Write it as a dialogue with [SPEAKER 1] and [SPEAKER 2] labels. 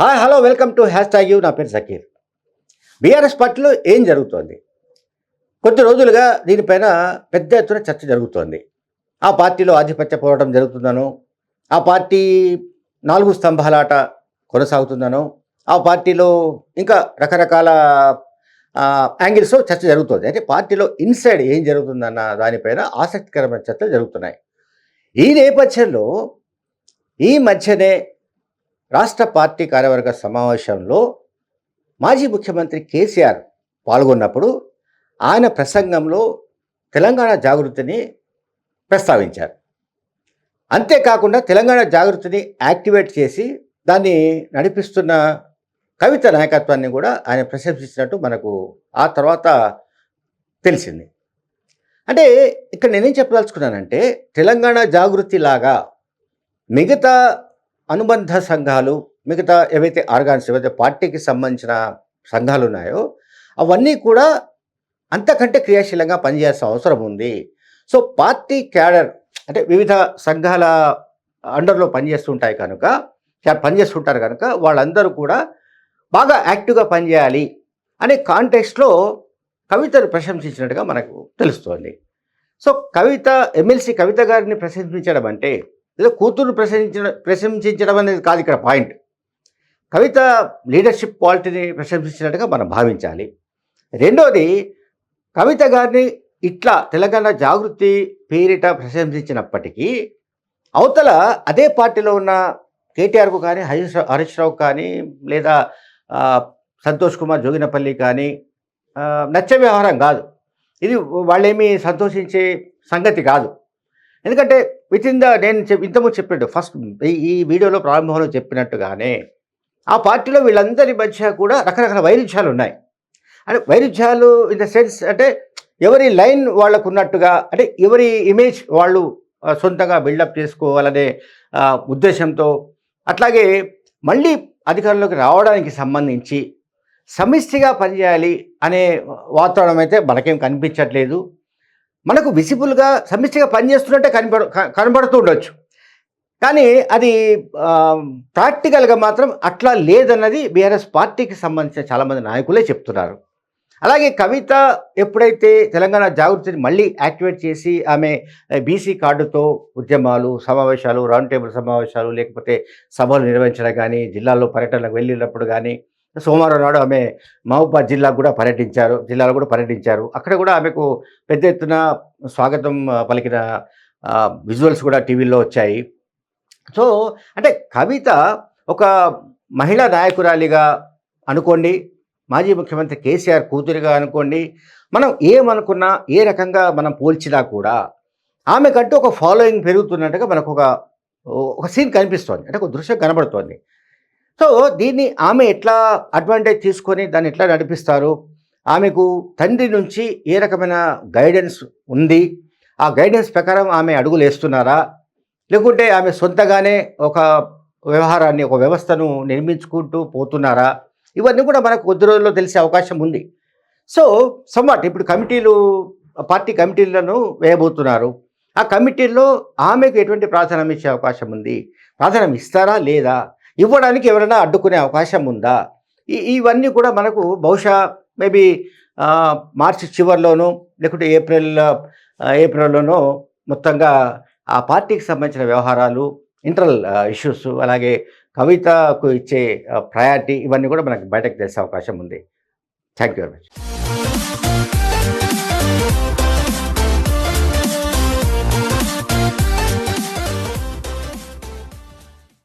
[SPEAKER 1] Hi hello welcome to hashtag you. నా పేరు Sakir BRS పార్టీలో ఏం జరుగుతోంది? కొద్ది రోజులుగా దీనిపైన పెద్ద ఎత్తున చర్చ జరుగుతోంది. ఆ పార్టీలో ఆధిపత్య పోరాటం జరుగుతుందనో ఆ పార్టీ నాలుగు స్తంభాలాట కొనసాగుతుందనో ఆ పార్టీలో ఇంకా రకరకాల యాంగిల్స్లో చర్చ జరుగుతుంది. అంటే పార్టీలో ఇన్సైడ్ ఏం జరుగుతుందన్న దానిపైన ఆసక్తికరమైన చర్చలు జరుగుతున్నాయి. ఈ నేపథ్యంలో ఈ మధ్యనే రాష్ట్ర పార్టీ కార్యవర్గ సమావేశంలో మాజీ ముఖ్యమంత్రి కేసీఆర్ పాల్గొన్నప్పుడు ఆయన ప్రసంగంలో తెలంగాణ జాగృతిని ప్రస్తావించారు. అంతేకాకుండా తెలంగాణ జాగృతిని యాక్టివేట్ చేసి దాన్ని నడిపిస్తున్న కవిత నాయకత్వాన్ని కూడా ఆయన ప్రశంసించినట్టు మనకు ఆ తర్వాత తెలిసింది. అంటే ఇక్కడ నేనేం చెప్పదలుచుకున్నానంటే తెలంగాణ జాగృతి లాగా మిగతా అనుబంధ సంఘాలు మిగతా ఏవైతే ఆర్గాన్స్ ఏవైతే పార్టీకి సంబంధించిన సంఘాలు ఉన్నాయో అవన్నీ కూడా అంతకంటే క్రియాశీలంగా పనిచేయాల్సిన అవసరం ఉంది. సో పార్టీ క్యాడర్ అంటే వివిధ సంఘాల అండర్లో పనిచేస్తుంటాయి కనుక పనిచేస్తుంటారు కనుక వాళ్ళందరూ కూడా బాగా యాక్టివ్గా పనిచేయాలి అనే కాంటెక్స్ట్లో కవితను ప్రశంసించినట్టుగా మనకు తెలుస్తోంది. సో కవిత ఎమ్మెల్సీ కవిత గారిని ప్రశంసించడం అంటే లేదా కూతురు ప్రశంసించడం ప్రశంసించడం అనేది కాదు ఇక్కడ పాయింట్. కవిత లీడర్షిప్ క్వాలిటీని ప్రశంసించినట్టుగా మనం భావించాలి. రెండోది కవిత గారిని ఇట్లా తెలంగాణ జాగృతి పేరిట ప్రశంసించినప్పటికీ అవతల అదే పార్టీలో ఉన్న కేటీఆర్కు కానీ హరీష్ రావు- హరీష్ రావు కానీ లేదా సంతోష్ కుమార్ జోగినపల్లి కానీ నచ్చ నచ్చే వ్యవహారం కాదు. ఇది వాళ్ళేమీ సంతోషించే సంగతి కాదు. ఎందుకంటే విత్ ఇన్ ద నేను చెప్ ఇంతకుముందు చెప్పినట్టు ఫస్ట్ ఈ వీడియోలో ప్రారంభంలో చెప్పినట్టుగానే ఆ పార్టీలో వీళ్ళందరి మధ్య కూడా రకరకాల వైరుధ్యాలు ఉన్నాయి. అంటే వైరుధ్యాలు ఇన్ ద సెన్స్ అంటే ఎవరి లైన్ వాళ్ళకు ఉన్నట్టుగా అంటే ఎవరి ఇమేజ్ వాళ్ళు సొంతంగా బిల్డప్ చేసుకోవాలనే ఉద్దేశంతో అట్లాగే మళ్ళీ అధికారంలోకి రావడానికి సంబంధించి సమిష్టిగా పనిచేయాలి అనే వాతావరణం అయితే మనకేం కనిపించట్లేదు. మనకు విసిబుల్గా సమిష్టిగా పనిచేస్తున్నట్టే కనబడు కనబడుతూ ఉండొచ్చు. కానీ అది ప్రాక్టికల్గా మాత్రం అట్లా లేదన్నది బీఆర్ఎస్ పార్టీకి సంబంధించిన చాలామంది నాయకులే చెప్తున్నారు. అలాగే కవిత ఎప్పుడైతే తెలంగాణ జాగృతిని మళ్ళీ యాక్టివేట్ చేసి ఆమె బీసీ కార్డుతో ఉద్యమాలు సమావేశాలు రౌండ్ టేబుల్ సమావేశాలు లేకపోతే సభలు నిర్వహించడం కానీ జిల్లాల్లో పర్యటనకు వెళ్ళినప్పుడు కానీ సోమవారం నాడు ఆమె మహబూబాద్ జిల్లాకు కూడా పర్యటించారు జిల్లాలో కూడా పర్యటించారు. అక్కడ కూడా ఆమెకు పెద్ద ఎత్తున స్వాగతం పలికిన విజువల్స్ కూడా టీవీలో వచ్చాయి. సో అంటే కవిత ఒక మహిళా నాయకురాలిగా అనుకోండి మాజీ ముఖ్యమంత్రి కేసీఆర్ కూతురిగా అనుకోండి మనం ఏమనుకున్నా ఏ రకంగా మనం పోల్చినా కూడా ఆమెకంటూ ఒక ఫాలోయింగ్ పెరుగుతున్నట్టుగా మనకు ఒక ఒక సీన్ కనిపిస్తోంది. అంటే ఒక దృశ్యం కనబడుతోంది. సో దీన్ని ఆమె ఎట్లా అడ్వాంటేజ్ తీసుకొని దాన్ని ఎట్లా నడిపిస్తారు? ఆమెకు తండ్రి నుంచి ఏ రకమైన గైడెన్స్ ఉంది? ఆ గైడెన్స్ ప్రకారం ఆమె అడుగులు వేస్తున్నారా? లేకుంటే ఆమె సొంతగానే ఒక వ్యవహారాన్ని ఒక వ్యవస్థను నిర్మించుకుంటూ పోతున్నారా? ఇవన్నీ కూడా మనకు కొద్ది రోజుల్లో తెలిసే అవకాశం ఉంది. సో సమ్వాట్ ఇప్పుడు కమిటీలు పార్టీ కమిటీలను వేయబోతున్నారు. ఆ కమిటీల్లో ఆమెకు ఎటువంటి ప్రాధాన్యం ఇచ్చే అవకాశం ఉంది? ప్రాధాన్యం ఇస్తారా లేదా? ఇవ్వడానికి ఎవరైనా అడ్డుకునే అవకాశం ఉందా? ఈ ఇవన్నీ కూడా మనకు బహుశా మేబీ మార్చి చివరిలోనూ లేకుంటే ఏప్రిల్ ఏప్రిల్లోనో ఏప్రిల్లోనూ మొత్తంగా ఆ పార్టీకి సంబంధించిన వ్యవహారాలు ఇంటర్నల్ ఇష్యూస్ అలాగే కవితకు ఇచ్చే ప్రయారిటీ ఇవన్నీ కూడా మనకు బయటకు తెలిసే అవకాశం ఉంది. Thank you very much.